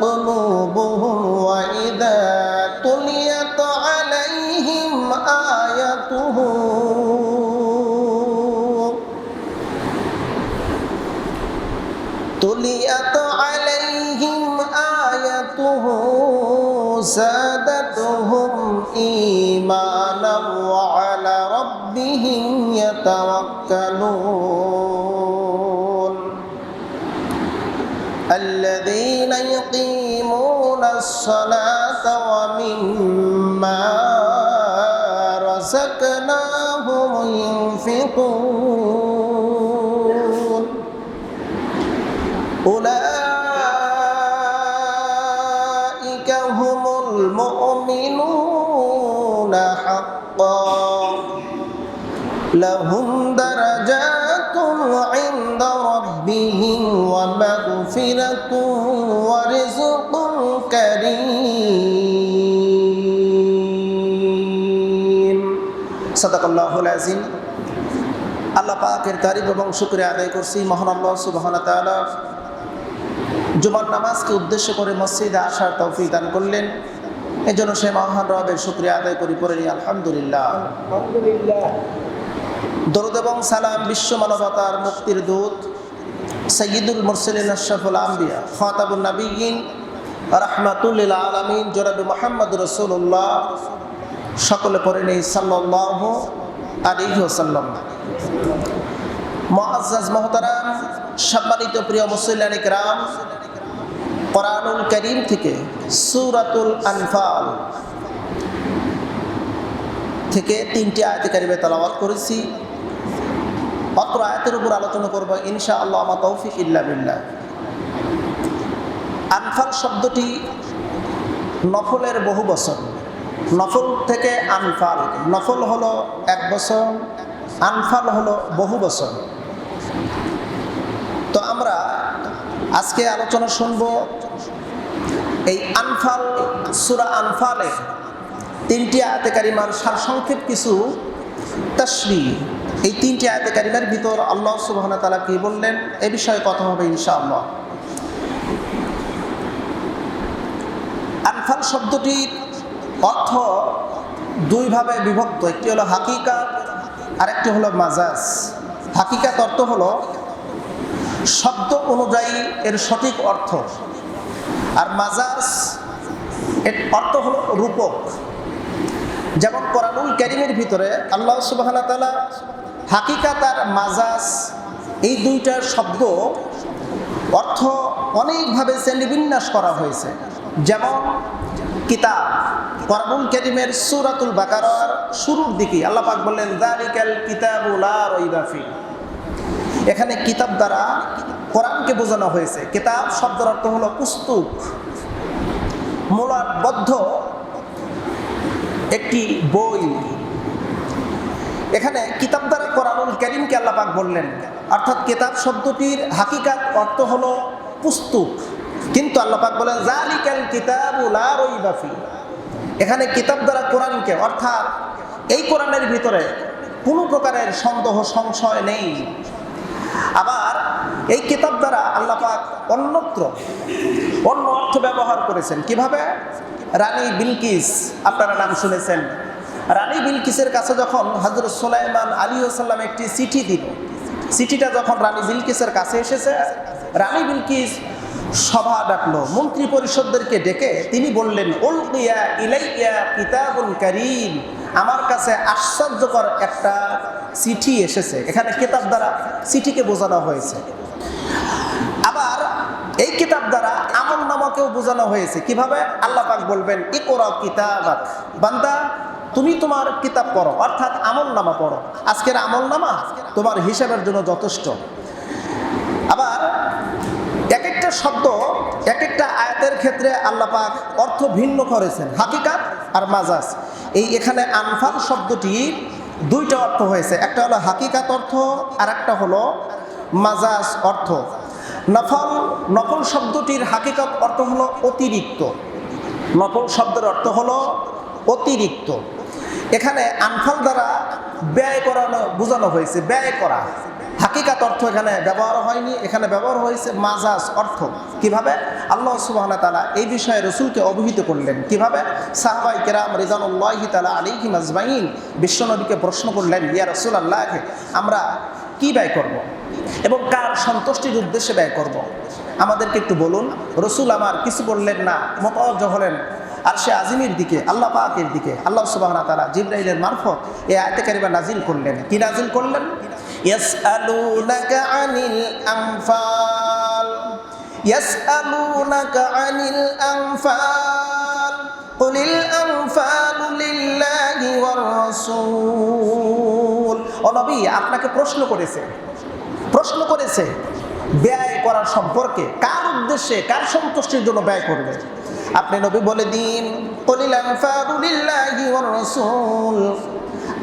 قلوبهم وإذا تليت عليهم آيته تليت عليهم آيته زادتهم إيمانا وعلى ربهم يتوكلون الصلاة ومما رزقناهم ينفقون. أولئك هم المؤمنون حقا. لهم রব্বুল আজিম। আল্লাহ পাকের তারিফ এবং শুক্রিয়া আদায় করছি মহান আল্লাহ সুবাহনা তালা জুমার নামাজকে উদ্দেশ্য করে মসজিদে আসার তৌফিক দান করলেন। এই জন্য সে মহান রবের শুক্রিয়া আদায় করি, পড়ে আলহামদুলিল্লাহ। দরদ এবং সালাম বিশ্ব মানবতার মুক্তির দূত সৈয়দুল মুরসলিন আশরাফুল আম্বিয়া ফাতাবুল নাবিগিন রহমাতুল্লিল আলমিন জোরাবি মোহাম্মদ রসুল্লাহ সকলে পড়ে নেই সাল্লাহ আলিহি ওসাল্লাম মহাজ মহতারাম, সম্মানিত প্রিয় মুসল্লানিক রাম কোরআনুল করিম থেকে সুরাতুল আনফাল থেকে তিনটি আয়তে কারিমে তালাবাত করেছি। অত্র আয়াতের উপর আলোচনা করব ইনশা আল্লাহ আমা তৌফিক ইল্লা বিল্লাহ। আনফাল শব্দটি নফলের বহু বছর নফল থেকে আনফাল। নফল হলো এক বছর আনফাল হলো বহু বছর তো আমরা আজকে আলোচনা শুনব এই আনফাল, সুরা আনফালে তিনটি আয়াতে কারিমার সারসংক্ষেপ কিছু তসবি। এই তিনটি আয়াতে কারিমার ভিতর আল্লাহ সুবাহ তালা কি বললেন? এ বিষয়ে কথা হবে ইনশাআল্লাহ। আনফাল শব্দটির অর্থ দুইভাবে বিভক্ত, একটি হলো হাকিকাত আরেকটি হলো মাজাজ। হাকিকাত অর্থ হলো শব্দ অনুযায়ী এর সঠিক অর্থ। আর মাজাজ এর অর্থ হলো রূপক। যেমন কোরআনুল ক্যারিমের ভিতরে আল্লাহ সুবাহ তালা হাকিকাত আর মাজাজ এই দুইটার শব্দ অর্থ অনেকভাবে শ্রেণীবিন্যাস করা হয়েছে। যেমন কিতাব। কোরআনুল করিমের সুরাতুল বাকারার শুরুর দিকে আল্লাহ পাক বললেন দালিকাল কিতাবুল আর ইদাফি এখানে কিতাব দ্বারা কোরআনকে বোঝানো হয়েছে। কিতাব শব্দের অর্থ হলো পুস্তক। মূলাবদ্ধ একটি বই। এখানে কিতাব দ্বারা কোরআনুল করিমকে আল্লাহ পাক বললেন, অর্থাৎ কিতাব শব্দটির হাকিকাত অর্থ হলো পুস্তক। কিন্তু আল্লাহ পাক বলেন জালিকাল কিতাবুল আর ইদাফি এখানে কিতাব দ্বারা কোরআনকে, অর্থাৎ এই কোরআনের ভিতরে কোনো প্রকারের সন্দেহ, সংশয় নেই। আবার এই কিতাব দ্বারা আল্লাহ পাক অন্যত্র অন্য অর্থ ব্যবহার করেছেন। কীভাবে? রানী বিলকিস, আপনারা নাম শুনেছেন। রানী বিলকিসের কাছে যখন হজরত সোলাইমান আলী সাল্লাম একটি চিঠি দিল, চিঠিটা যখন রানী বিলকিসের কাছে এসেছে, রানী বিলকিস সভা ডাকলো। মন্ত্রী পরিষদদেরকে ডেকে তিনি বললেন ইলাইয়া আমার কাছে আশ্চর্যকর একটা চিঠি এসেছে। এখানে কিতাব দ্বারা চিঠিকে বোঝানো হয়েছে। আবার এই কিতাব দ্বারা আমল নামাকেও বোঝানো হয়েছে। কীভাবে? আল্লাহ পাক বলবেন, ইকরা কিতাবাক। বান্দা, তুমি তোমার কিতাব পড়ো, অর্থাৎ আমল নামা পড়ো। আজকের আমল নামা তোমার হিসাবের জন্য যথেষ্ট। আবার এক একটা শব্দ এক একটা আয়াতের ক্ষেত্রে আল্লাহ পাক অর্থ ভিন্ন করেছেন। হাকিকাত আর মাজাজ। এই এখানে আনফাল শব্দটি দুইটা অর্থ হয়েছে। একটা হলো হাকিকাত অর্থ আর একটা হলো মাজাজ অর্থ। নফল নকল শব্দটির হাকিকত অর্থ হলো অতিরিক্ত। নকল শব্দের অর্থ হলো অতিরিক্ত। এখানে আনফাল দ্বারা ব্যয় করানো, বোঝানো হয়েছে, ব্যয় করা। হাকিকাত অর্থ এখানে ব্যবহার হয়নি, এখানে ব্যবহার হয়েছে মাজাজ অর্থ। কীভাবে? আল্লাহ সুবাহ তালা এই বিষয়ে রসুলকে অবহিত করলেন। কীভাবে? সাহবাই কেরাম রিজানুল্লাহি তালা আলিহি মাজমাইন বিশ্বনবীকে প্রশ্ন করলেন, ইয়া রসুল আল্লাহকে আমরা কি ব্যয় করব। এবং কার সন্তুষ্টির উদ্দেশ্যে ব্যয় করব। আমাদেরকে একটু বলুন, রসুল আমার কিছু বললেন না মতজ হলেন। আর সে আজিমের দিকে, আল্লাহ পাকের দিকে, আল্লাহ সুবাহ তালা জিব্রাইলের মারফত এ আয়তে কারিমা নাজিল করলেন। কি নাজিল করলেন? ইয়াসআলুনাকা আনিল আমফাল ইয়াসআলুনাকা আনিল আমফাল কুলিল আমফালু লিল্লাহি ওয়ার রাসূল আপনাকে প্রশ্ন করেছে। প্রশ্ন করেছে, ব্যয় করার সম্পর্কে কার উদ্দেশ্যে, কার সন্তুষ্টির জন্য ব্যয় করবে? আপনি নবী বলে দিন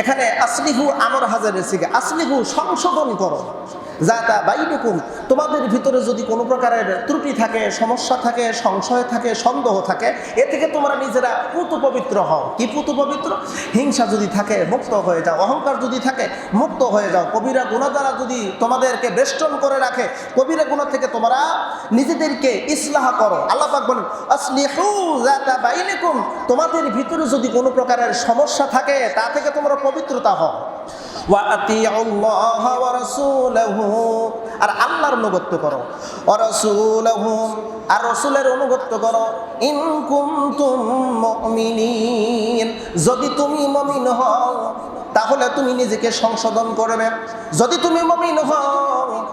এখানে আসলিহু আমর হাজারের সিগে আসলিহু সংশোধন করো। যাতা বাইনুকুম তোমাদের ভিতরে যদি কোনো প্রকারের ত্রুটি থাকে, সমস্যা থাকে, সংশয় থাকে, সন্দেহ থাকে, এ থেকে তোমরা নিজেরা পুত পবিত্র হও। কি পুত পবিত্র? হিংসা যদি থাকে, মুক্ত হয়ে যাও। অহংকার যদি থাকে, মুক্ত হয়ে যাও। কবিরা গুণা দ্বারা যদি তোমাদেরকে বেষ্টন করে রাখে, কবিরা গুণা থেকে তোমরা নিজেদেরকে ইসলাহ করো। আল্লাহ পাক বলেন, আসলিহু যাতা বাইনুকুম তোমাদের ভিতরে যদি কোনো প্রকারের সমস্যা থাকে, তা থেকে তোমরা পবিত্রতা হও। আর আল্লাহর অনুগত্য করো। আর রসুলের অনুগত্য করো। ইন কুনতুম যদি তুমি মমিন হও, তাহলে তুমি নিজেকে সংশোধন করবে। যদি তুমি মমিন হও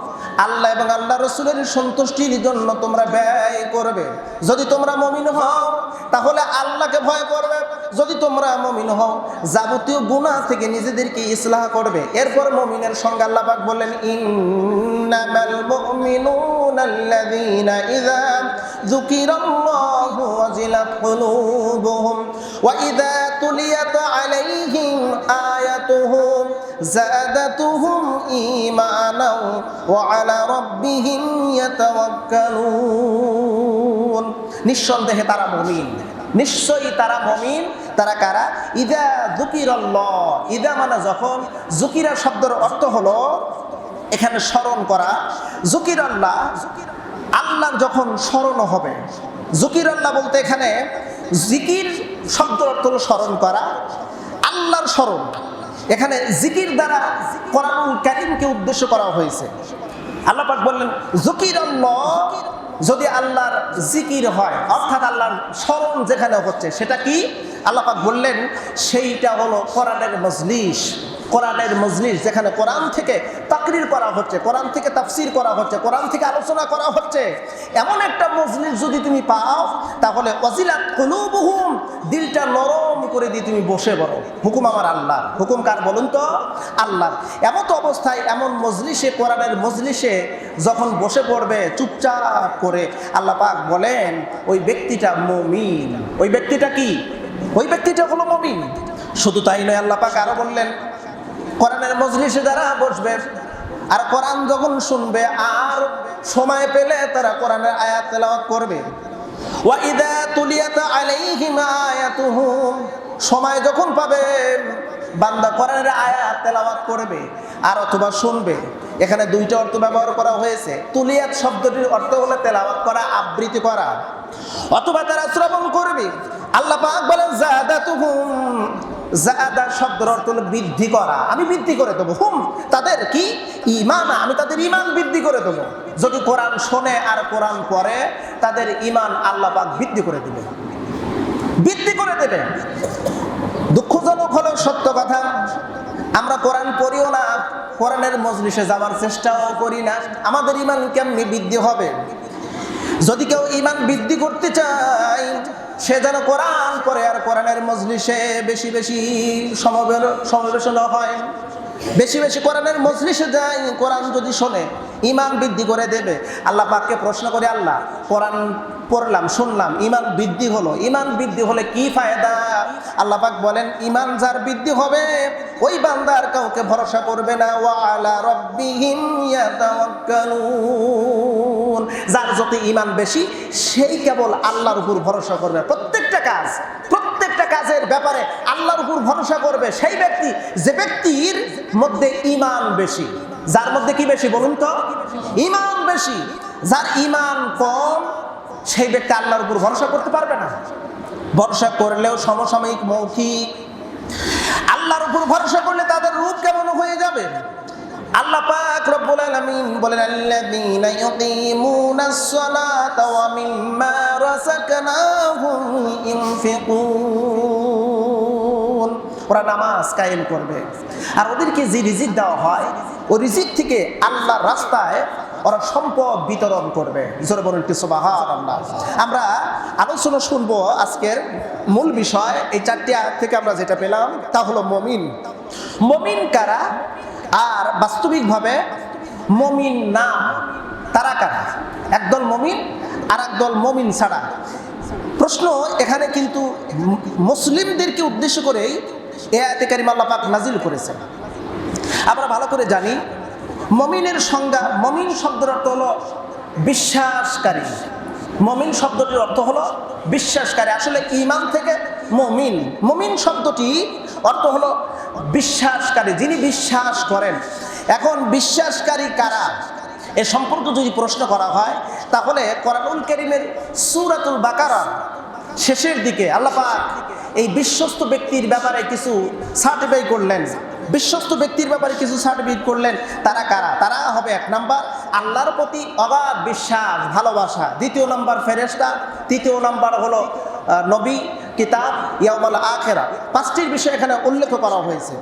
আল্লাহ এবং আল্লাহ রসুলের সন্তুষ্টির জন্য তোমরা ব্যয় করবে। যদি তোমরা মমিন হও, তাহলে আল্লাহকে ভয় করবে। যদি তোমরা মমিন হও, যাবতীয় গুণা থেকে নিজেদেরকে ইসলাহ করবে। এরপর মমিনের সঙ্গে আল্লাহ পাক বললেন, ইন্নামাল মুমিনুনা আল্লাযীনা ইযা যুকিরাল্লাহু ওয়াজিলাত কুলুবুহুম ওয়া ইযা তুলিয়াত আলাইহিম আয়াতুহু زادتهم إيمانا وعلى ربهم يتوكلون নিঃসন্দেহে তারা মমিন নিশ্চয়ই তারা মমিন তারা কারা ইদা জুকির ইদা মানে যখন জুকিরা শব্দের অর্থ হলো এখানে স্মরণ করা জুকির আল্লাহ আল্লাহর যখন স্মরণ হবে জুকির আল্লাহ বলতে এখানে জিকির শব্দের অর্থ হলো স্মরণ করা আল্লাহর স্মরণ এখানে জিকির দ্বারা কোরআনুল কারিমকে উদ্দেশ্য করা হয়েছে। আল্লাহ বললেন জকির যদি আল্লাহর জিকির হয়, অর্থাৎ আল্লাহর স্মরণ যেখানে হচ্ছে, সেটা কি? আল্লাহ বললেন, সেইটা হলো কোরআনের মজলিস। কোরআনের মজলিস যেখানে কোরআন থেকে তাকরির করা হচ্ছে, কোরআন থেকে তাফসির করা হচ্ছে, কোরআন থেকে আলোচনা করা হচ্ছে, এমন একটা মজলিস যদি তুমি পাও, তাহলে অজিলাত কুলুবুহুম, দিলটা নরম করে দিয়ে তুমি বসে বলো হুকুম আমার আল্লাহ হুকুম কার বলুন তো? আল্লাহ এমন তো অবস্থায় এমন মজলিসে, কোরআনের মজলিসে যখন বসে পড়বে, চুপচাপ করে আল্লাহ পাক বলেন, ওই ব্যক্তিটা মমিন। ওই ব্যক্তিটা কি? ওই ব্যক্তিটা হলো মমিন। শুধু তাই নয়, আল্লাহ পাক আরও বললেন কোরআনের মজলিসে যারা বসবে আর কোরআন যখন শুনবে আর সময় পেলে তারা কোরআনের আয়াত তেলাওয়াত করবে। সময় যখন পাবে, বান্দা কোরআনের আয়াত তেলাওয়াত করবে আর অথবা শুনবে। এখানে দুইটা অর্থ ব্যবহার করা হয়েছে। তুলিয়াত শব্দটির অর্থ হলো তেলাওয়াত করা, আবৃত্তি করা। অথবা তারা শ্রবণ করবে। আল্লাহ পাক বলেন, জাদাতুহুম। জাদা শব্দের অর্থ হলো বৃদ্ধি করা। আমি বৃদ্ধি করে দেবো। হুম, তাদের কি? ইমান আমি তাদের ইমান বৃদ্ধি করে দেবো। যদি কোরআন শোনে আর কোরআন পড়ে, তাদের ইমান আল্লাহ পাক বৃদ্ধি করে দিবে। বৃদ্ধি করে দেবে। দুঃখজনক হলো সত্য কথা, আমরা কোরআন পড়িও না, কোরআনের মজলিসে যাওয়ার চেষ্টাও করি না। আমাদের ইমান কেমনি বৃদ্ধি হবে? যদি কেউ ইমান বৃদ্ধি করতে চায় সে যেন কোরআন করে আর কোরআনের মজলিসে বেশি বেশি সমাবে- সমাবেশন হয়। বেশি বেশি কোরআনের মজলিসে যায় কোরআন যদি শোনে ইমান বৃদ্ধি করে দেবে। আল্লাহ পাককে প্রশ্ন করে, আল্লাহ, কোরআন পড়লাম, শুনলাম ইমান বৃদ্ধি হলো। ইমান বৃদ্ধি হলে কি ফায়দা? আল্লাহ পাক বলেন ইমান যার বৃদ্ধি হবে, ওই বান্দার কাউকে ভরসা করবে না। ওয়া আলা রব্বিহিম ইয়াতাওয়াক্কালুন। যার যত ইমান বেশি, সেই কেবল আল্লাহর উপর ভরসা করবে। প্রত্যেকটা কাজ, প্রত্যেকটা কাজের ব্যাপারে আল্লাহর উপর ভরসা করবে সেই ব্যক্তি, যে ব্যক্তির মধ্যে ইমান বেশি। যার মধ্যে কি বেশি বলুন তো? ইমান বেশি। যার ইমান কম, সেই ব্যক্তি আল্লাহর উপর ভরসা করতে পারবে না। ভরসা করলেও সমসাময়িক মৌখিক। আল্লাহর উপর ভরসা করলে তাদের রূপ কেমন হয়ে যাবে আল্লাহ পাক রব্বুল আলামিন বলেন, আল্লাযীনা ওরা নামাজ কায়েম করবে। আর ওদেরকে যে রিজিক দেওয়া হয়, ওই রিজিক থেকে আল্লাহর রাস্তায় ওরা সম্পদ বিতরণ করবে। জোরে বলুন একটু আল্লাহ আমরা আলোচনা শুনব আজকের মূল বিষয়, এই চারটি আয়াত থেকে আমরা যেটা পেলাম, তা হলো মমিন। মমিন কারা? আর বাস্তবিকভাবে মমিন না, তারা কারা? একদল মমিন আর একদল মমিন ছাড়া। প্রশ্ন এখানে কিন্তু মুসলিমদেরকে উদ্দেশ্য করেই এ আয়াতে কারিম পাক নাজিল করেছেন। আমরা ভালো করে জানি, মমিনের সংজ্ঞা, মমিন শব্দের অর্থ হলো বিশ্বাসকারী। মমিন শব্দটির অর্থ হলো বিশ্বাসকারী। আসলে ইমান থেকে মমিন। মমিন শব্দটি অর্থ হলো বিশ্বাসকারী। যিনি বিশ্বাস করেন এখন বিশ্বাসকারী কারা? এ সম্পর্কে যদি প্রশ্ন করা হয়, তাহলে কোরআনুল করিমের সুরাতুল বাকারা শেষের দিকে আল্লাপাক এই বিশ্বস্ত ব্যক্তির ব্যাপারে কিছু সার্টিফাই করলেন। বিশ্বস্ত ব্যক্তির ব্যাপারে কিছু সার্টিফিকেট করলেন। তারা কারা? তারা হবে এক নাম্বার আল্লাহর প্রতি অগাধ বিশ্বাস, ভালোবাসা। দ্বিতীয় নাম্বার ফেরেস্তা তৃতীয় নাম্বার হলো নবী। কিতাব ইয়ামাল আখেরা। পাঁচটির বিষয় এখানে উল্লেখ করা হয়েছে।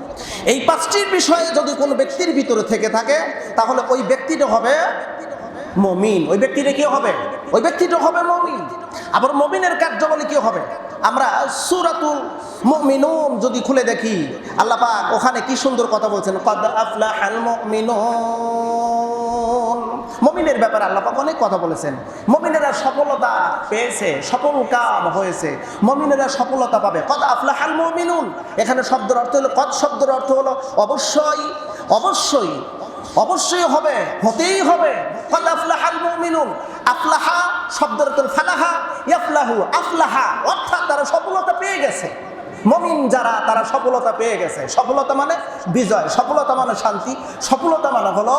এই পাঁচটির বিষয়ে যদি কোনো ব্যক্তির ভিতরে থেকে থাকে, তাহলে ওই ব্যক্তিটা হবে মমিন। ওই ব্যক্তিটা কি হবে? ওই ব্যক্তিটা হবে মমিন। আবার মমিনের কার্যাবলী কি হবে? আমরা সুরাতুল মুমিনুন যদি খুলে দেখি, আল্লাহ ওখানে কি সুন্দর কথা বলছেন? কদ আফলাহাল মুমিনুন। মমিনের ব্যাপারে আল্লাহ পাক অনেক কথা বলেছেন। মমিনেরা সফলতা পেয়েছে, সফল কাম হয়েছে। মমিনেরা সফলতা পাবে। কদ আফলাহাল মুমিনুন? এখানে শব্দের অর্থ হলো, কদ শব্দের অর্থ হলো, অবশ্যই অবশ্যই অবশ্যই হবে, হতেই হবে। কদ আফলাহাল মুমিনুন? আফলাহা শব্দের অর্থ ফালাহা ইয়াফলাহু আফলাহা, অর্থাৎ তারা সফলতা পেয়ে গেছে। মমিন যারা, তারা সফলতা পেয়ে গেছে। সফলতা মানে বিজয়, সফলতা মানে শান্তি, সফলতা মানে হলো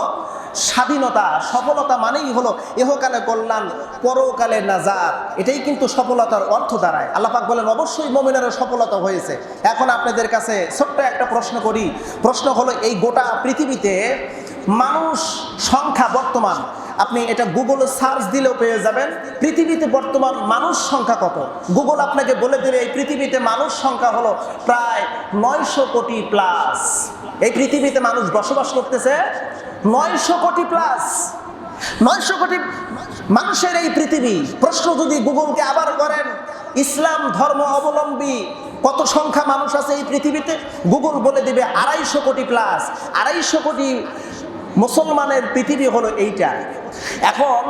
স্বাধীনতা, সফলতা মানেই হলো এহকালে কল্যাণ, পরকালে নাজার এটাই কিন্তু সফলতার অর্থ দাঁড়ায়। আল্লাপাক বলেন, অবশ্যই মমিনেরও সফলতা হয়েছে। এখন আপনাদের কাছে ছোট্ট একটা প্রশ্ন করি। প্রশ্ন হলো, এই গোটা পৃথিবীতে মানুষ সংখ্যা বর্তমান, আপনি এটা গুগলে সার্চ দিলেও পেয়ে যাবেন, পৃথিবীতে বর্তমান মানুষ সংখ্যা কত? গুগল আপনাকে বলে দেবে, এই পৃথিবীতে মানুষ সংখ্যা হলো প্রায় নয়শো কোটি প্লাস এই পৃথিবীতে মানুষ বসবাস করতেছে নয়শো কোটি প্লাস নয়শো কোটি মানুষের এই পৃথিবী। প্রশ্ন যদি গুগলকে আবার করেন, ইসলাম ধর্ম অবলম্বী কত সংখ্যা মানুষ আছে এই পৃথিবীতে? গুগল বলে দিবে আড়াইশো কোটি প্লাস আড়াইশো কোটি মুসলমানের পৃথিবী হলো এইটা। এখন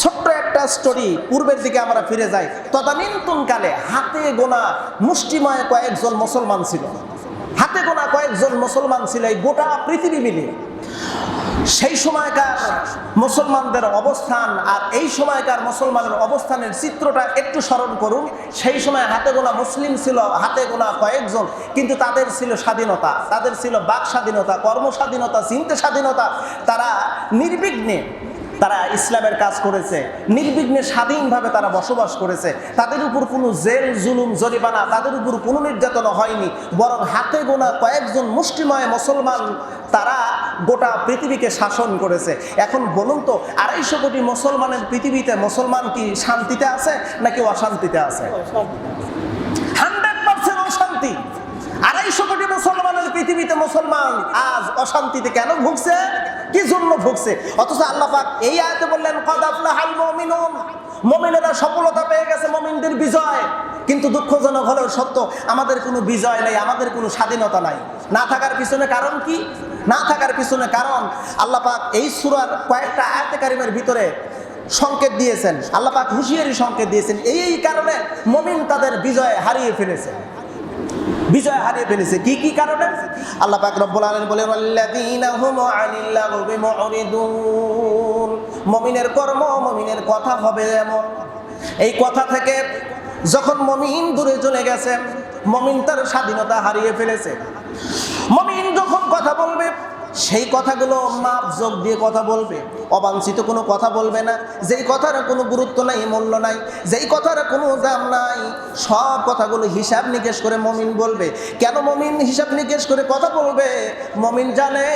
ছোট্ট একটা স্টোরি পূর্বের দিকে আমরা ফিরে যাই। তদানীন্তন কালে হাতে গোনা মুষ্টিময় কয়েকজন মুসলমান ছিল। হাতে গোনা কয়েকজন মুসলমান ছিল এই গোটা পৃথিবী মিলিয়ে। সেই সময়কার মুসলমানদের অবস্থান আর এই সময়কার মুসলমানের অবস্থানের চিত্রটা একটু স্মরণ করুন। সেই সময় হাতে গোনা মুসলিম ছিল, হাতে গোনা কয়েকজন, কিন্তু তাদের ছিল স্বাধীনতা। তাদের ছিল বাক স্বাধীনতা কর্ম স্বাধীনতা চিন্তা স্বাধীনতা। তারা নির্বিঘ্নে তারা ইসলামের কাজ করেছে। নির্বিঘ্নে স্বাধীনভাবে তারা বসবাস করেছে। তাদের উপর কোনো জেল, জুলুম, জরিমানা, তাদের উপর কোনো নির্যাতন হয়নি। বরং হাতে গোনা কয়েকজন মুষ্টিময় মুসলমান তারা গোটা পৃথিবীকে শাসন করেছে। এখন বলুন তো, আড়াইশো কোটি মুসলমানের পৃথিবীতে মুসলমান কি শান্তিতে আছে নাকি অশান্তিতে আছে? আড়াইশো কোটি মুসলমানের পৃথিবীতে মুসলমান আজ অশান্তিতে কেন ভুগছে? কি জন্য ভুগছে? অথচ আল্লাহ পাক এই আয়াতে বললেন, কদ আফলাহাল মুমিনুন। মুমিনেরা সফলতা পেয়ে গেছে, মমিনদের বিজয়। কিন্তু দুঃখজনক হলেও সত্য, আমাদের কোনো বিজয় নেই, আমাদের কোনো স্বাধীনতা নাই। না থাকার পিছনে কারণ কি? না থাকার পিছনে কারণ, আল্লাহ পাক এই সুরার কয়েকটা আয়াতে কারিমের ভিতরে সংকেত দিয়েছেন। আল্লাহ পাক হুঁশিয়ারি সংকেত দিয়েছেন, এই কারণে মমিন তাদের বিজয় হারিয়ে ফেলেছে। বিজয় হারিয়ে ফেলেছে। কি কি কারণে? আল্লাহ পাক রব্বুল আলামিন বলেন আল্লাযীনা হুম আনিল লাগবি মুরিদুন মুমিনের কর্ম মুমিনের কথা হবে এমন। এই কথা থেকে যখন মমিন দূরে চলে গেছে, মমিন তার স্বাধীনতা হারিয়ে ফেলেছে। মমিন যখন কথা বলবে সেই কথাগুলো মাপ যোগ দিয়ে কথা বলবে। অবাঞ্ছিত কোনো কথা বলবে না। যেই কথার কোনো গুরুত্ব নাই, মূল্য নাই, যেই কথার কোনো দাম নাই, সব কথাগুলো হিসাব নিকেশ করে মমিন বলবে। কেন মমিন হিসাব নিকেশ করে কথা বলবে? মমিন জানে,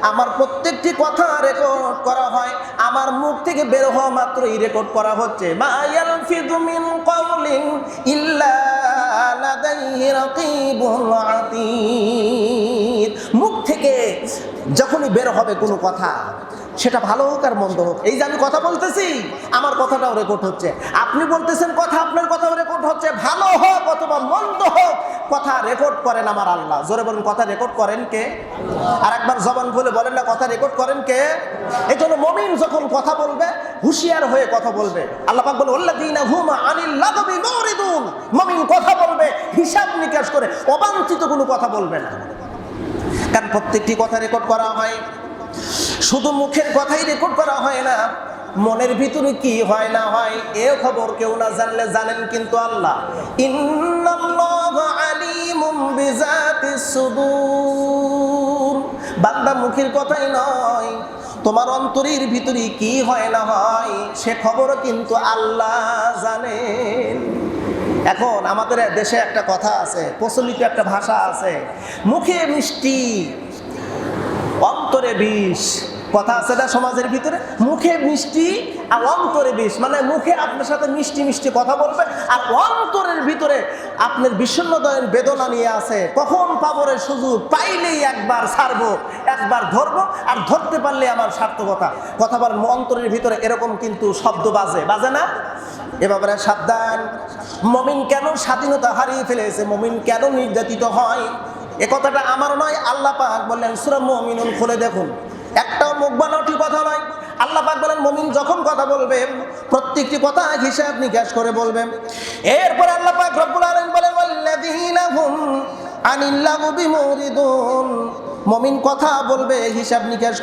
আমার প্রত্যেকটি কথা রেকর্ড করা হয়। আমার মুখ থেকে বের হওয়া মাত্রই রেকর্ড করা হচ্ছে। ইল্লা লাদাইহি মুখ থেকে যখনই বের হবে কোনো কথা, সেটা ভালো হোক আর মন্দ হোক। এই যে আমি কথা বলতেছি, আমার কথাটাও রেকর্ড হচ্ছে। আপনি বলতেছেন কথা, আপনার কথাও রেকর্ড হচ্ছে। ভালো হোক অথবা মন্দ হোক, কথা রেকর্ড করেন আমার আল্লাহ। জোরে বলেন, কথা রেকর্ড করেন কে? আর একবার জবান বলে বলেন না, কথা রেকর্ড করেন কে? এই জন্য মমিন যখন কথা বলবে, হুঁশিয়ার হয়ে কথা বলবে। আল্লাহ মমিন কথা বলবে, হিসাব নিকাশ করে অবাঞ্ছিত কোনো কথা বলবে না। কারণ প্রত্যেকটি কথা রেকর্ড করা হয়। শুধু মুখের কথাই রেকর্ড করা হয় না, মনের ভিতরে কি হয় না হয়, এ খবর কেউ না জানলে জানেন কিন্তু আল্লাহ। বান্দা মুখের কথাই নয়, তোমার অন্তরের ভিতরে কি হয় না হয়, সে খবরও কিন্তু আল্লাহ জানেন। এখন আমাদের দেশে একটা কথা আছে, প্রচলিত একটা ভাষা আছে, মুখে মিষ্টি, অন্তরে বিষ। কথা আছে না সমাজের ভিতরে? মুখে মিষ্টি আর অন্তরে বিষ। মানে মুখে আপনার সাথে মিষ্টি মিষ্টি কথা বলবে আর অন্তরের ভিতরে আপনার বিষণ্ণদয়ের বেদনা নিয়ে আছে। কখন পাবরের সুযোগ পাইলেই একবার ছাড়বো, একবার ধরবো আর ধরতে পারলে আমার সার্থকতা। কথা বল অন্তরের ভিতরে এরকম কিন্তু শব্দ বাজে। বাজে না? এ ব্যাপারে সাবধান। মমিন কেন স্বাধীনতা হারিয়ে ফেলেছে? মমিন কেন নির্যাতিত হয়? এ কথাটা আমার নয়, আল্লাহ পাক বললেন, সুরা মমিনুন খুলে দেখুন। একটাও মুখ বানাওটি কথা নয়। আল্লাহ পাক বলেন, মমিন যখন কথা বলবে, প্রত্যেকটি কথা হিসাব নিকাশ করে বলবে। এরপরে আল্লাহ পাক রব্বুল আলামিন বলেন, ওয়াল্লাযীনা হুম আনিল লাগবি মুরিদুন মমিন কথা বলবে, হিসাব নিকাশ